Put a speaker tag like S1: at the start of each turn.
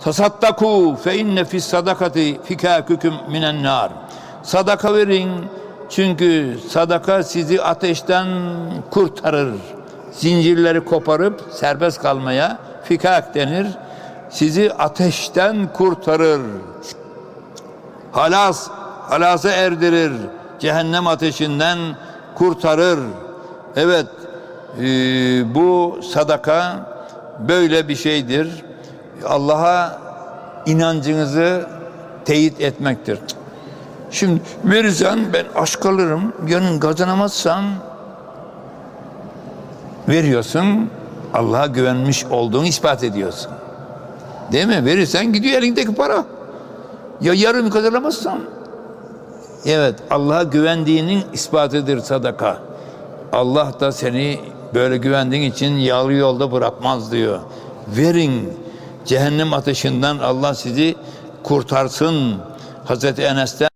S1: Tasaddaku fe inne fis sadakati fikâküküm minen nar. Sadaka verin çünkü sadaka sizi ateşten kurtarır. Zincirleri koparıp serbest kalmaya fikak denir. Sizi ateşten kurtarır. Halas, halasa erdirir. Cehennem ateşinden kurtarır. Evet, e, bu sadaka böyle bir şeydir. Allah'a inancınızı teyit etmektir. Şimdi verirsen ben aşk alırım, yarın kazanamazsam veriyorsun, Allah'a güvenmiş olduğunu ispat ediyorsun. Değil mi? Verirsen gidiyor elindeki para. Ya yarın kazanamazsam? Evet, Allah'a güvendiğinin ispatıdır sadaka. Allah da seni böyle güvendiğin için yağlı yolda bırakmaz diyor. Verin, cehennem ateşinden Allah sizi kurtarsın. Hazreti Enes'ten